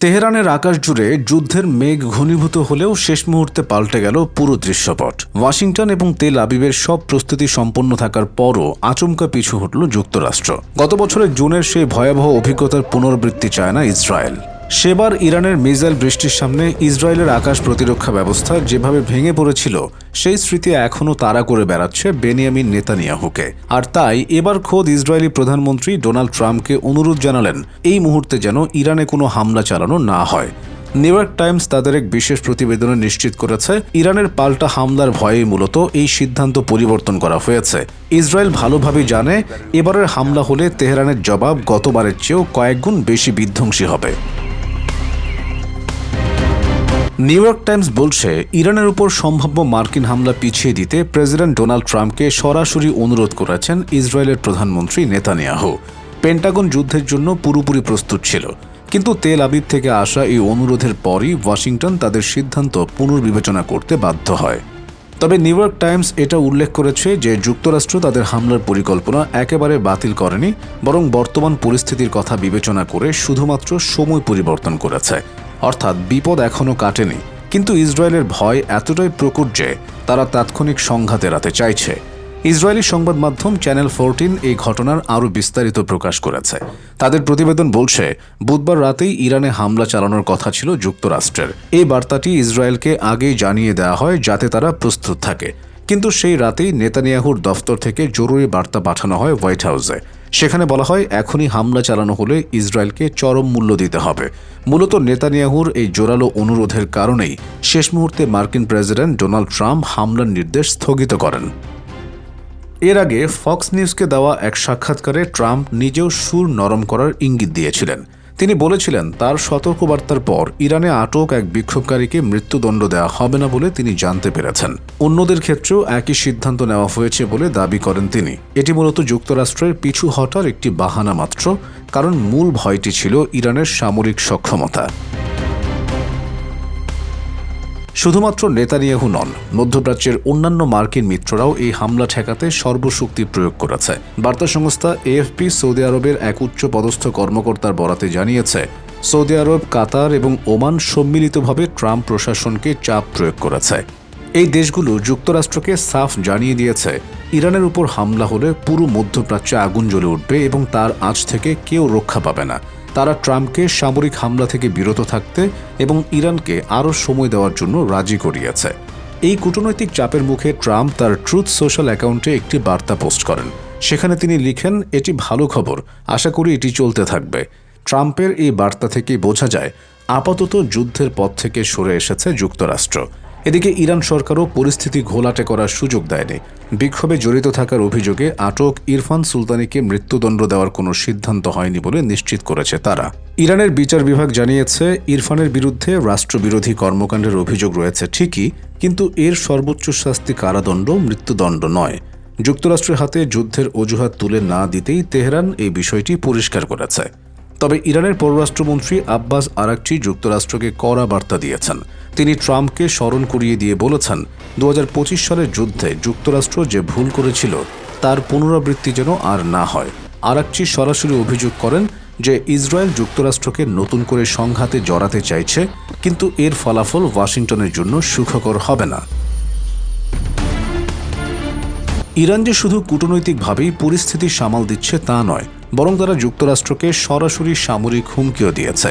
তেহরানের আকাশ জুড়ে যুদ্ধের মেঘ ঘনীভূত হলেও শেষ মুহূর্তে পাল্টে গেল পুরো দৃশ্যপট। ওয়াশিংটন এবং তেল আবিবের সব প্রস্তুতি সম্পন্ন থাকার পরও আচমকা পিছু হটল যুক্তরাষ্ট্র। গত বছরের জুনের সেই ভয়াবহ অভিজ্ঞতার পুনরাবৃত্তি চায় না ইসরায়েল। সেবার ইরানের মিসাইল বৃষ্টির সামনে ইসরায়েলের আকাশ প্রতিরক্ষা ব্যবস্থা যেভাবে ভেঙে পড়েছিল, সেই স্মৃতি এখনও তাড়া করে বেড়াচ্ছে বেনিয়ামিন নেতানিয়াহুকে। আর তাই এবার খোদ ইসরায়েলি প্রধানমন্ত্রী ডোনাল্ড ট্রাম্পকে অনুরোধ জানালেন, এই মুহূর্তে যেন ইরানে কোনো হামলা চালানো না হয়। নিউ ইয়র্ক টাইমস তাদের এক বিশেষ প্রতিবেদনে নিশ্চিত করেছে, ইরানের পাল্টা হামলার ভয়ে মূলত এই সিদ্ধান্ত পরিবর্তন করা হয়েছে। ইসরায়েল ভালোভাবে জানে, এবারের হামলা হলে তেহরানের জবাব গতবারের চেয়েও কয়েকগুণ বেশি বিধ্বংসী হবে। নিউ ইয়র্ক টাইমস বলছে, ইরানের উপর সম্ভাব্য মার্কিন হামলা পিছিয়ে দিতে প্রেসিডেন্ট ডোনাল্ড ট্রাম্পকে সরাসরি অনুরোধ করেছেন ইসরায়েলের প্রধানমন্ত্রী নেতানিয়াহু। পেন্টাগন যুদ্ধের জন্য পুরোপুরি প্রস্তুত ছিল, কিন্তু তেল আবিব থেকে আসা এই অনুরোধের পরই ওয়াশিংটন তাদের সিদ্ধান্ত পুনর্বিবেচনা করতে বাধ্য হয়। তবে নিউ ইয়র্ক টাইমস এটা উল্লেখ করেছে যে যুক্তরাষ্ট্র তাদের হামলার পরিকল্পনা একেবারে বাতিল করেনি, বরং বর্তমান পরিস্থিতির কথা বিবেচনা করে শুধুমাত্র সময় পরিবর্তন করেছে। অর্থাৎ বিপদ এখনও কাটেনি, কিন্তু ইসরায়েলের ভয় এতটাই প্রকট যে তারা তাৎক্ষণিক সংঘাত এড়াতে চাইছে। ইসরায়েলি সংবাদ মাধ্যম চ্যানেল ফোরটিন এই ঘটনার আরও বিস্তারিত প্রকাশ করেছে। তাদের প্রতিবেদন বলছে, বুধবার রাতেই ইরানে হামলা চালানোর কথা ছিল যুক্তরাষ্ট্রের। এই বার্তাটি ইসরায়েলকে আগেই জানিয়ে দেওয়া হয় যাতে তারা প্রস্তুত থাকে। কিন্তু সেই রাতেই নেতানিয়াহুর দফতর থেকে জরুরি বার্তা পাঠানো হয় হোয়াইট হাউসে। সেখানে বলা হয়, এখনই হামলা চালানো হলে ইসরায়েলকে চরম মূল্য দিতে হবে। মূলত নেতানিয়াহুর এই জোরালো অনুরোধের কারণেই শেষ মুহূর্তে মার্কিন প্রেসিডেন্ট ডোনাল্ড ট্রাম্প হামলার নির্দেশ স্থগিত করেন। এর আগে ফক্স নিউজকে দেওয়া এক সাক্ষাৎকারে ট্রাম্প নিজেও সুর নরম করার ইঙ্গিত দিয়েছিলেন। তিনি বলেছিলেন, তার সতর্কবার্তার পর ইরানে আটক এক বিক্ষোভকারীকে মৃত্যুদণ্ড দেওয়া হবে না বলে তিনি জানতে পেরেছেন। অন্যদের ক্ষেত্রেও একই সিদ্ধান্ত নেওয়া হয়েছে বলে দাবি করেন তিনি। এটি মূলত যুক্তরাষ্ট্রের পিছু হটার একটি বাহানা মাত্র, কারণ মূল ভয়টি ছিল ইরানের সামরিক সক্ষমতা। শুধুমাত্র নেতানিয়াহু নন, মধ্যপ্রাচ্যের অন্যান্য মার্কিন মিত্ররাও এই হামলা ঠেকাতে সর্বশক্তি প্রয়োগ করেছে। বার্তা সংস্থা এএফপি সৌদি আরবের এক উচ্চ পদস্থ কর্মকর্তার বরাতে জানিয়েছে, সৌদি আরব, কাতার এবং ওমান সম্মিলিতভাবে ট্রাম্প প্রশাসনকে চাপ প্রয়োগ করেছে। এই দেশগুলো যুক্তরাষ্ট্রকে সাফ জানিয়ে দিয়েছে, ইরানের উপর হামলা হলে পুরো মধ্যপ্রাচ্যে আগুন জ্বলে উঠবে এবং তার আঁচ থেকে কেউ রক্ষা পাবে না। তারা ট্রাম্পকে সামরিক হামলা থেকে বিরত থাকতে এবং ইরানকে আরও সময় দেওয়ার জন্য রাজি করিয়েছে। এই কূটনৈতিক চাপের মুখে ট্রাম্প তার ট্রুথ সোশ্যাল অ্যাকাউন্টে একটি বার্তা পোস্ট করেন। সেখানে তিনি লিখেন, এটি ভালো খবর। আশা করি এটি চলতে থাকবে। ট্রাম্পের এই বার্তা থেকে বোঝা যায়, আপাতত যুদ্ধের পথ থেকে সরে এসেছে যুক্তরাষ্ট্র। এদিকে ইরান সরকারও পরিস্থিতি ঘোলাটে করার সুযোগ দেয়নি। বিক্ষোভে জড়িত থাকার অভিযোগে আটক ইরফান সুলতানিকে মৃত্যুদণ্ড দেওয়ার কোনো সিদ্ধান্ত হয়নি বলে নিশ্চিত করেছে তারা। ইরানের বিচার বিভাগ জানিয়েছে, ইরফানের বিরুদ্ধে রাষ্ট্রবিরোধী কর্মকাণ্ডের অভিযোগ রয়েছে ঠিকই, কিন্তু এর সর্বোচ্চ শাস্তি কারাদণ্ড, মৃত্যুদণ্ড নয়। যুক্তরাষ্ট্রের হাতে যুদ্ধের অজুহাত তুলে না দিতেই তেহরান এই বিষয়টি পরিষ্কার করেছে। তবে ইরানের পররাষ্ট্রমন্ত্রী আব্বাস আরাকচি যুক্তরাষ্ট্রকে কড়া বার্তা দিয়েছেন। তিনি ট্রাম্পকে স্মরণ করিয়ে দিয়ে বলেছেন দু হাজার পঁচিশ সালের যুদ্ধে যুক্তরাষ্ট্র যে ভুল করেছিল, তার পুনরাবৃত্তি যেন আর না হয়। আরাকচি সরাসরি অভিযোগ করেন যে ইসরায়েল যুক্তরাষ্ট্রকে নতুন করে সংঘাতে জড়াতে চাইছে, কিন্তু এর ফলাফল ওয়াশিংটনের জন্য সুখকর হবে না। ইরান যে শুধু কূটনৈতিকভাবেই পরিস্থিতি সামাল দিচ্ছে তা নয়, বরং তারা যুক্তরাষ্ট্রকে সরাসরি সামরিক হুমকিও দিয়েছে।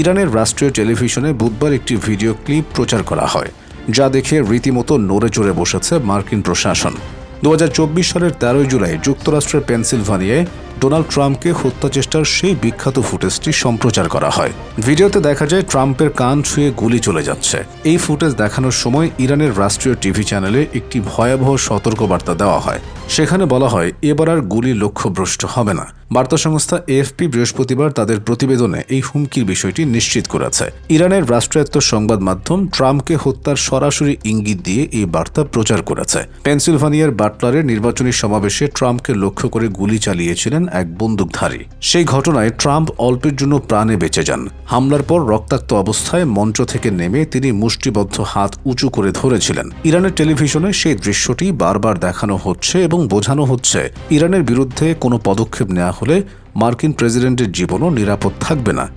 ইরানের রাষ্ট্রীয় টেলিভিশনে বুধবার একটি ভিডিও ক্লিপ প্রচার করা হয়, যা দেখে রীতিমতো নড়ে চড়ে বসেছে মার্কিন প্রশাসন। দু হাজার চব্বিশ সালের তেরোই জুলাই যুক্তরাষ্ট্রের পেনসিলভানিয়ায় ডোনাল্ড ট্রাম্পকে হত্যা চেষ্টার সেই বিখ্যাত ফুটেজটি সম্প্রচার করা হয়। ভিডিওতে দেখা যায়, ট্রাম্পের কান ছুঁয়ে গুলি চলে যাচ্ছে। এই ফুটেজ দেখানোর সময় ইরানের রাষ্ট্রীয় টিভি চ্যানেলে একটি ভয়াবহ সতর্কবার্তা দেওয়া হয়। সেখানে বলা হয়, এবার আর গুলি লক্ষ্যভ্রষ্ট হবে না। বার্তা সংস্থা এএফপি বৃহস্পতিবার তাদের প্রতিবেদনে এই হুমকির বিষয়টি নিশ্চিত করেছে। ইরানের রাষ্ট্রায়ত্ত সংবাদ মাধ্যম ট্রাম্পকে হত্যার সরাসরি ইঙ্গিত দিয়ে এই বার্তা প্রচার করেছে। পেনসিলভানিয়ার বাটলারের নির্বাচনী সমাবেশে ট্রাম্পকে লক্ষ্য করে গুলি চালিয়েছিলেন এক বন্দুকধারী। সেই ঘটনায় ট্রাম্প অল্পের জন্য প্রাণে বেঁচে যান। হামলার পর রক্তাক্ত অবস্থায় মঞ্চ থেকে নেমে তিনি মুষ্টিবদ্ধ হাত উঁচু করে ধরেছিলেন। ইরানের টেলিভিশনে সেই দৃশ্যটি বারবার দেখানো হচ্ছে এবং বোঝানো হচ্ছে, ইরানের বিরুদ্ধে কোনো পদক্ষেপ নেওয়া হলে মার্কিন প্রেসিডেন্টের জীবনও নিরাপদ থাকবে না।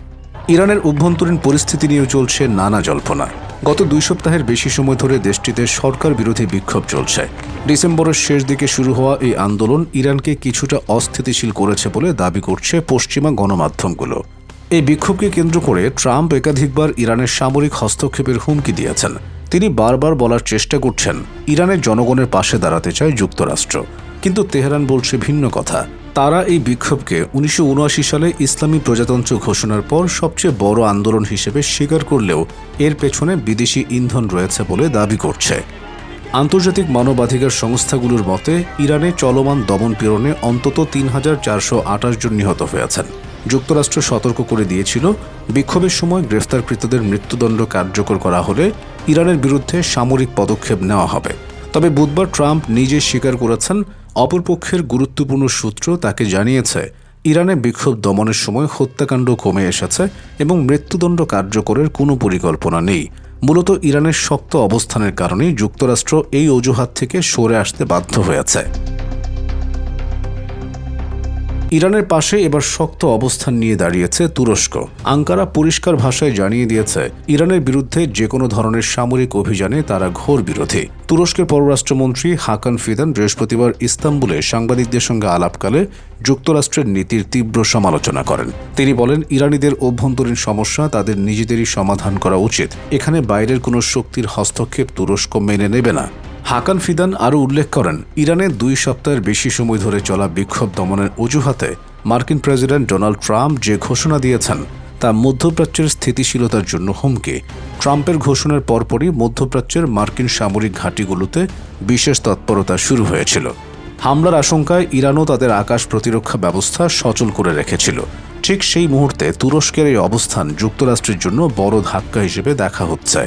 ইরানের অভ্যন্তরীণ পরিস্থিতি নিয়েও চলছে নানা জল্পনা। গত দুই সপ্তাহের বেশি সময় ধরে দেশটিতে সরকার বিরোধী বিক্ষোভ চলছে। ডিসেম্বরের শেষ দিকে শুরু হওয়া এই আন্দোলন ইরানকে কিছুটা অস্থিতিশীল করেছে বলে দাবি করছে পশ্চিমা গণমাধ্যমগুলো। এই বিক্ষোভকে কেন্দ্র করে ট্রাম্প একাধিকবার ইরানের সামরিক হস্তক্ষেপের হুমকি দিয়েছেন। তিনি বারবার বলার চেষ্টা করছেন, ইরানের জনগণের পাশে দাঁড়াতে চায় যুক্তরাষ্ট্র। কিন্তু তেহরান বলছে ভিন্ন কথা। তারা এই বিক্ষোভকে উনিশশো উনআশি সালে ইসলামী প্রজাতন্ত্র ঘোষণার পর সবচেয়ে বড় আন্দোলন হিসেবে স্বীকার করলেও এর পেছনে বিদেশি ইন্ধন রয়েছে বলে দাবি করছে। আন্তর্জাতিক মানবাধিকার সংস্থাগুলোর মতে, ইরানে চলমান দমনপীড়নে অন্তত তিন হাজার চারশো আঠাশ জন নিহত হয়েছেন। যুক্তরাষ্ট্র সতর্ক করে দিয়েছিল, বিক্ষোভের সময় গ্রেফতারকৃতদের মৃত্যুদণ্ড কার্যকর করা হলে ইরানের বিরুদ্ধে সামরিক পদক্ষেপ নেওয়া হবে। তবে বুধবার ট্রাম্প নিজে স্বীকার করেছেন অপরপক্ষের গুরুত্বপূর্ণ সূত্র তাকে জানিয়েছে, ইরানে বিক্ষোভ দমনের সময় হত্যাকাণ্ড কমে এসেছে এবং মৃত্যুদণ্ড কার্যকরের কোনো পরিকল্পনা নেই। মূলত ইরানের শক্ত অবস্থানের কারণে যুক্তরাষ্ট্র এই অজুহাত থেকে সরে আসতে বাধ্য হয়েছে। ইরানের পাশে এবার শক্ত অবস্থান নিয়ে দাঁড়িয়েছে তুরস্ক। আঙ্কারা পরিষ্কার ভাষায় জানিয়ে দিয়েছে, ইরানের বিরুদ্ধে যে কোনো ধরনের সামরিক অভিযানে তারা ঘোর বিরোধী। তুরস্কের পররাষ্ট্রমন্ত্রী হাকান ফিদান বৃহস্পতিবার ইস্তাম্বুলে সাংবাদিকদের সঙ্গে আলাপকালে যুক্তরাষ্ট্রের নীতির তীব্র সমালোচনা করেন। তিনি বলেন, ইরানিদের অভ্যন্তরীণ সমস্যা তাদের নিজেদেরই সমাধান করা উচিত। এখানে বাইরের কোনো শক্তির হস্তক্ষেপ তুরস্ক মেনে নেবে না। হাকান ফিদান আরও উল্লেখ করেন, ইরানে দুই সপ্তাহের বেশি সময় ধরে চলা বিক্ষোভ দমনের অজুহাতে মার্কিন প্রেসিডেন্ট ডোনাল্ড ট্রাম্প যে ঘোষণা দিয়েছেন, তা মধ্যপ্রাচ্যের স্থিতিশীলতার জন্য হুমকি। ট্রাম্পের ঘোষণার পরপরই মধ্যপ্রাচ্যের মার্কিন সামরিক ঘাঁটিগুলোতে বিশেষ তৎপরতা শুরু হয়েছিল। হামলার আশঙ্কায় ইরানও তাদের আকাশ প্রতিরক্ষা ব্যবস্থা সচল করে রেখেছিল। ঠিক সেই মুহূর্তে তুরস্কের এই অবস্থান যুক্তরাষ্ট্রের জন্য বড় ধাক্কা হিসেবে দেখা হচ্ছে।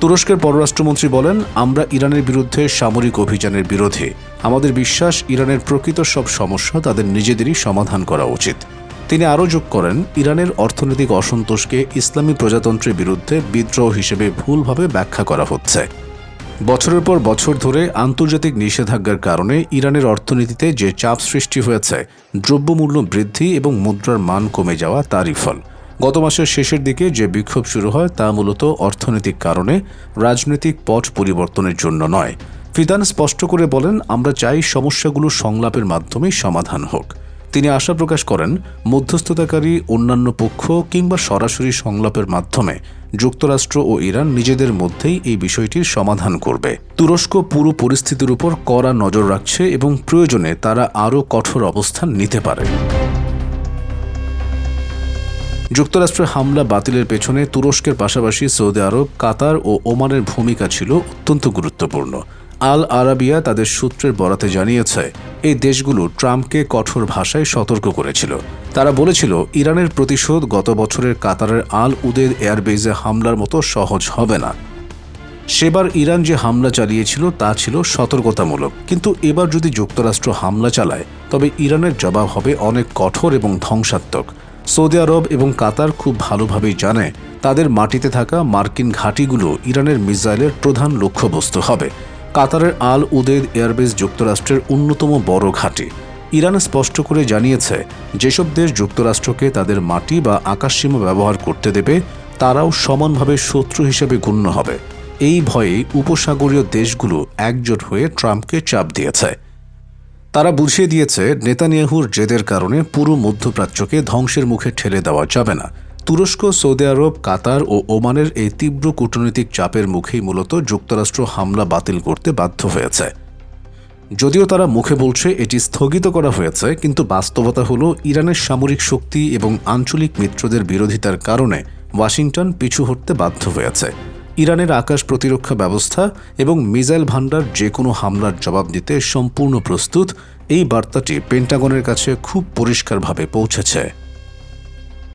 তুরস্কের পররাষ্ট্রমন্ত্রী বলেন, আমরা ইরানের বিরুদ্ধে সামরিক অভিযানের বিরোধী। আমাদের বিশ্বাস, ইরানের প্রকৃত সব সমস্যা তাদের নিজেদেরই সমাধান করা উচিত। তিনি আরও যোগ করেন, ইরানের অর্থনৈতিক অসন্তোষকে ইসলামী প্রজাতন্ত্রের বিরুদ্ধে বিদ্রোহ হিসেবে ভুলভাবে ব্যাখ্যা করা হচ্ছে। বছরের পর বছর ধরে আন্তর্জাতিক নিষেধাজ্ঞার কারণে ইরানের অর্থনীতিতে যে চাপ সৃষ্টি হয়েছে, দ্রব্যমূল্য বৃদ্ধি এবং মুদ্রার মান কমে যাওয়া তারই ফল। গত মাসের শেষের দিকে যে বিক্ষোভ শুরু হয় তা মূলত অর্থনৈতিক কারণে, রাজনৈতিক পথ পরিবর্তনের জন্য নয়। ফিদান স্পষ্ট করে বলেন, আমরা চাই সমস্যাগুলো সংলাপের মাধ্যমেই সমাধান হোক। তিনি আশা প্রকাশ করেন, মধ্যস্থতাকারী অন্যান্য পক্ষ কিংবা সরাসরি সংলাপের মাধ্যমে যুক্তরাষ্ট্র ও ইরান নিজেদের মধ্যেই এই বিষয়টির সমাধান করবে। তুরস্ক পুরো পরিস্থিতির উপর কড়া নজর রাখছে এবং প্রয়োজনে তারা আরও কঠোর অবস্থান নিতে পারে। যুক্তরাষ্ট্রের হামলা বাতিলের পেছনে তুরস্কের পাশাপাশি সৌদি আরব, কাতার ও ওমানের ভূমিকা ছিল অত্যন্ত গুরুত্বপূর্ণ। আল আরাবিয়া তাদের সূত্রের বরাতে জানিয়েছে, এই দেশগুলো ট্রাম্পকে কঠোর ভাষায় সতর্ক করেছিল। তারা বলেছিল, ইরানের প্রতিশোধ গত বছরের কাতারের আল উদের এয়ারবেজে হামলার মতো সহজ হবে না। সেবার ইরান যে হামলা চালিয়েছিল তা ছিল সতর্কতামূলক। কিন্তু এবার যদি যুক্তরাষ্ট্র হামলা চালায়, তবে ইরানের জবাব হবে অনেক কঠোর এবং ধ্বংসাত্মক। সৌদি আরব এবং কাতার খুব ভালোভাবেই জানে তাদের মাটিতে থাকা মার্কিন ঘাঁটিগুলো ইরানের মিসাইলের প্রধান লক্ষ্যবস্তু হবে। কাতারের আল উদেদ এয়ারবেস যুক্তরাষ্ট্রের অন্যতম বড় ঘাঁটি। ইরান স্পষ্ট করে জানিয়েছে, যেসব দেশ যুক্তরাষ্ট্রকে তাদের মাটি বা আকাশসীমা ব্যবহার করতে দেবে, তারাও সমানভাবে শত্রু হিসেবে গণ্য হবে। এই ভয়ে উপসাগরীয় দেশগুলো একজোট হয়ে ট্রাম্পকে চাপ দিয়েছে। তারা বুঝিয়ে দিয়েছে, নেতানিয়াহুর জেদের কারণে পুরো মধ্যপ্রাচ্যকে ধ্বংসের মুখে ঠেলে দেওয়া যাবে না। তুরস্ক, সৌদি আরব, কাতার ও ওমানের এই তীব্র কূটনৈতিক চাপের মুখেই মূলত যুক্তরাষ্ট্র হামলা বাতিল করতে বাধ্য হয়েছে। যদিও তারা মুখে বলছে এটি স্থগিত করা হয়েছে, কিন্তু বাস্তবতা হল ইরানের সামরিক শক্তি এবং আঞ্চলিক মিত্রদের বিরোধিতার কারণে ওয়াশিংটন পিছু হটতে বাধ্য হয়েছে। ইরানের আকাশ প্রতিরক্ষা ব্যবস্থা এবং মিজাইল ভান্ডার যে কোনো হামলার জবাব দিতে সম্পূর্ণ প্রস্তুত, এই বার্তাটি পেন্টাগনের কাছে খুব পরিষ্কারভাবে পৌঁছেছে।